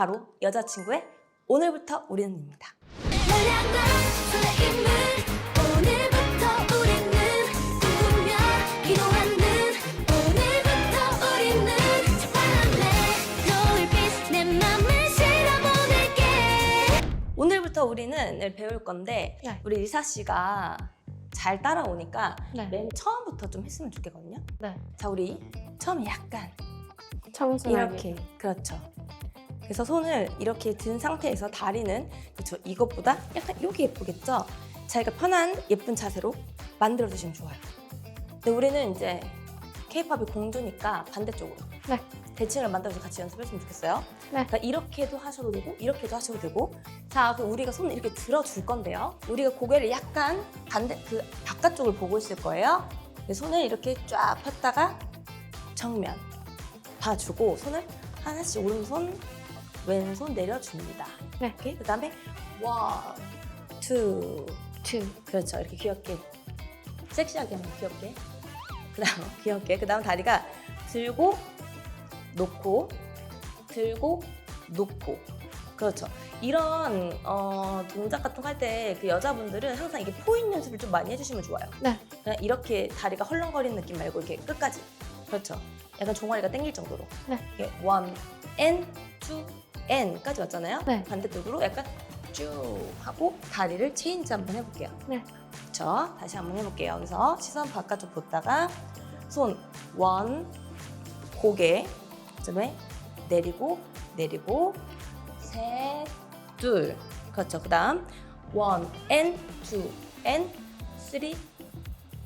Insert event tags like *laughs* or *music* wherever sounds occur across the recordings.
바로 여자친구의 오늘부터 우리는입니다. 오늘부터 우리는 배울 건데 네. 우리 리사 씨가 잘 따라오니까 네. 맨 처음부터 좀 했으면 좋겠거든요. 네. 자, 우리 처음에 약간 청순하게. 이렇게 그렇죠. 그래서 손을 이렇게 든 상태에서 다리는 그렇죠. 이것보다 약간 여기 예쁘겠죠. 자기가 편한 예쁜 자세로 만들어 주시면 좋아요. 근데 우리는 이제 케이팝이 공주니까 반대쪽으로 네. 대칭을 만들어서 같이 연습했으면 좋겠어요. 네. 그러니까 이렇게도 하셔도 되고 이렇게도 하셔도 되고 자 그럼 우리가 손을 이렇게 들어줄 건데요. 우리가 고개를 약간 반대 그 바깥쪽을 보고 있을 거예요. 손을 이렇게 쫙 폈다가 정면 봐주고 손을 하나씩 오른손 왼손 내려줍니다. 네. 오케이? 그다음에 원, 투 two. 그렇죠. 이렇게 귀엽게. 섹시하게 하면 귀엽게. 그다음 *laughs* 귀엽게. 그다음 다리가 들고 놓고 들고 놓고. 그렇죠. 이런 어, 동작 같은 거 할 때 그 여자분들은 항상 이게 포인 연습을 좀 많이 해주시면 좋아요. 네. 그냥 이렇게 다리가 헐렁거리는 느낌 말고 이렇게 끝까지. 그렇죠. 약간 종아리가 당길 정도로. 네. 이렇게 원, N, 투, N까지 왔잖아요. 네. 반대쪽으로 약간 쭉 하고 다리를 체인지 한번 해볼게요. 네. 그렇죠 다시 한번 해볼게요. 여기서 시선 바깥쪽 보다가 손 원, 고개 그다음에 내리고 내리고 셋, 둘. 그렇죠. 그다음 원, N, 투, N, 쓰리,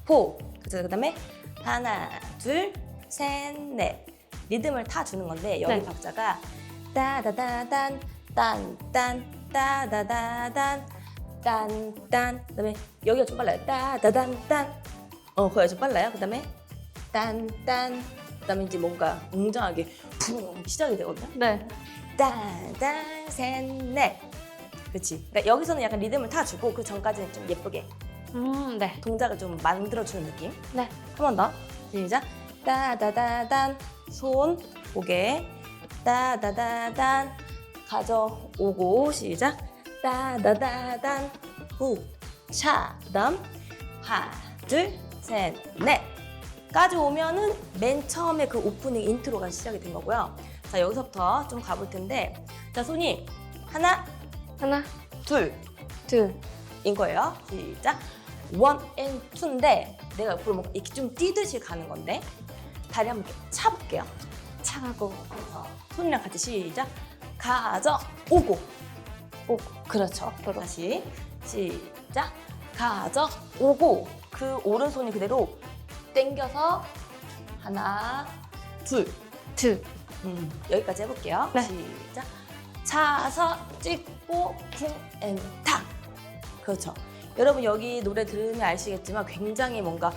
포. 그렇죠 그다음에 하나, 둘, 셋, 넷. 리듬을 타 주는 건데 여기 네. 박자가 따다다단 딴딴 따다다단 딴딴. 그다음에 여기가 좀 빨라요. 따다단 딴어 거기가 좀 빨라요. 그다음에 딴딴. 그다음에 이제 뭔가 웅장하게 붕 시작이 되거든요. 네. 딴딴 셋넷. 그렇지 그러니까 여기서는 약간 리듬을 타주고 그 전까지는 좀 예쁘게 음, 네. 동작을 좀 만들어주는 느낌? 네. 한 번 더. 시작. 따다다단. 손 고개 따다다단 가져오고 시작. 따다다단 후차 그다음 하나 둘셋넷 까지 오면은 맨 처음에 그 오프닝 인트로가 시작이 된 거고요. 자 여기서부터 좀 가볼 텐데 자 손이 하나 하나, 둘 둘. 인 거예요. 시작. 원앤 투인데 내가 옆으로 뭔가 이렇게 좀 뛰듯이 가는 건데 다리 한번 차볼게요. 차고. 어, 손이랑 같이 시작. 가져 오고 오. 그렇죠. 앞으로. 다시 시작. 가져 오고 그 오른손이 그대로 당겨서 하나 둘 two. 음, 여기까지 해볼게요. 네. 시작. 차서 찍고 쿵앤탁. 그렇죠. 여러분 여기 노래 들으면 아시겠지만 굉장히 뭔가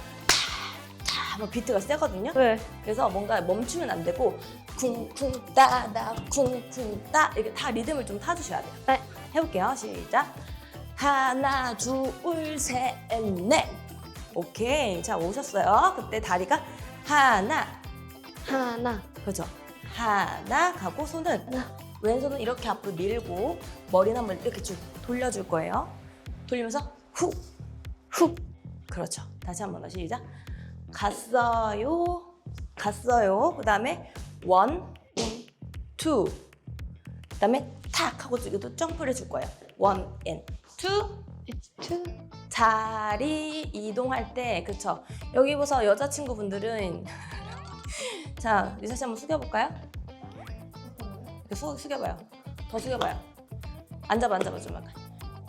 탁탁 막 비트가 세거든요. 네. 그래서 뭔가 멈추면 안 되고 쿵쿵 따다 쿵쿵 따 이렇게 다 리듬을 좀 타주셔야 돼요. 네. 해볼게요. 시작. 하나 둘셋넷 오케이. 자 오셨어요. 그때 다리가 하나 하나, 그죠? 하나 가고 손은 하나. 왼손은 이렇게 앞으로 밀고 머리는 한번 이렇게 쭉 돌려줄 거예요. 돌리면서 후, 후. 그렇죠. 다시 한번 더 시작. 갔어요, 갔어요. 그 다음에 원, 투. 그 다음에 탁 하고 이것도 점프를 해줄 거예요. 원, 앤, 투. two. 자리 이동할 때 그쵸 여기 보서 여자친구분들은 *laughs* 자 리사 씨 한번 숙여볼까요? 수, 숙여봐요 더 숙여봐요 앉아봐 앉아봐 좀 약간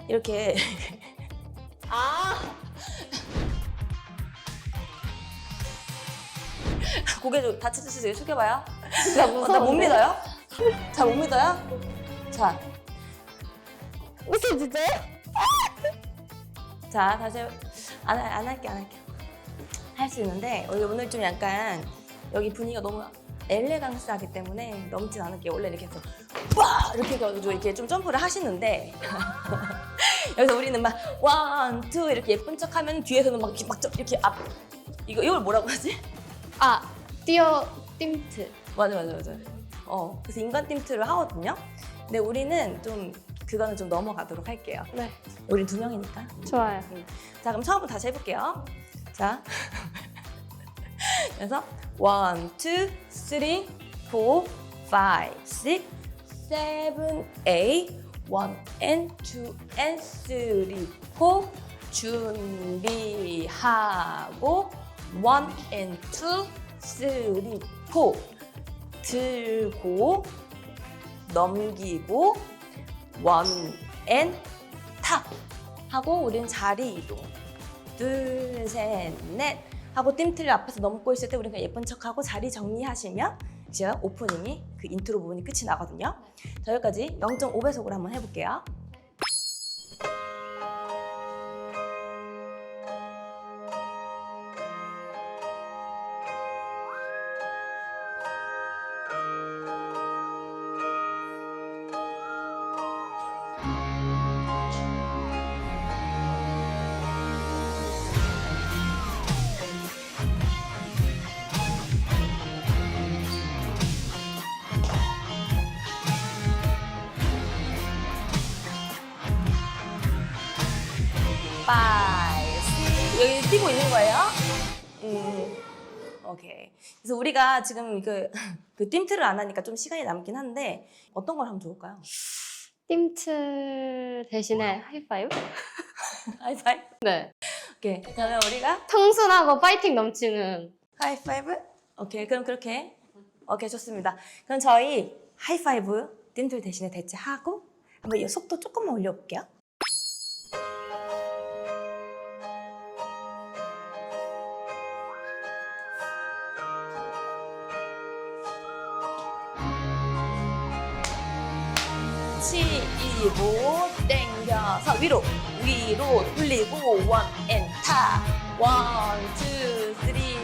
이렇게 *laughs* 아 *laughs* 고개 좀 다치듯이 숙여봐요 나 어, 나못? 믿어요? 자못 믿어요? 자 무슨 진짜요? 자 다시 안, 할- 안 할게 안 할게 할 수 있는데 오늘 오늘 좀 약간 여기 분위기가 너무 엘레강스하기 때문에 넘진 않을게 원래 이렇게 해서 와 이렇게 해가지고 이렇게 좀 점프를 하시는데 *laughs* 여기서 우리는 막 원, 투 이렇게 예쁜 척 하면 뒤에서는 막 이렇게 막 저- 이렇게 앞 이거 이걸 뭐라고 하지? 아, 띄어 띵트. 맞아 맞아 맞아. 어 그래서 인간 띵트를 하거든요. 근데 우리는 좀 그거는 좀 넘어가도록 할게요. 네. 우린 두 명이니까. 좋아요. 자, 그럼 처음부터 다시 해볼게요. 자. *laughs* 그래서 one, two, three, four, five, six, seven, eight, one and two and three, four 준비하고 one and two, three, four 들고 넘기고 one and 탑 하고 우린 자리 이동 둘, 셋, 넷 하고 띠틀 앞에서 넘고 있을 때 우리가 예쁜 척하고 자리 정리하시면 이제 오프닝이 그 인트로 부분이 끝이 나거든요. 자, 여기까지 0.5배속으로 한번 해볼게요. 파이브 여기 뛰고 있는 거예요? 음, 오케이. 그래서 우리가 지금 그, 그 띵틀을 안 하니까 좀 시간이 남긴 한데 어떤 걸 하면 좋을까요? 띵틀 대신에 하이파이브? 하이파이브? *laughs* 네. 오케이. 그러면 우리가 청순하고 파이팅 넘치는 하이파이브? 오케이. 그럼 그렇게. 오케이. 좋습니다. 그럼 저희 하이파이브 띵틀 대신에 대체하고 한번 이 속도 조금만 올려볼게요. 치이고 땡겨서 위로 위로 돌리고 원 앤타 원 투 쓰리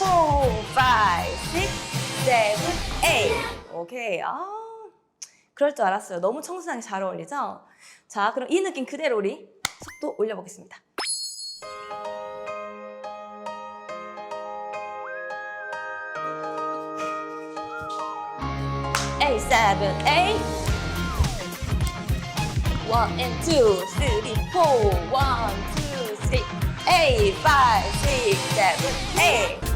포 파이브 식스 세븐 에잇 오케이. 아 그럴 줄 알았어요. 너무 청순하게 잘 어울리죠? 자 그럼 이 느낌 그대로 우리 속도 올려보겠습니다. 에잇 세븐 에잇 One and two, three, four. One, two, three, eight, five, six, seven, eight.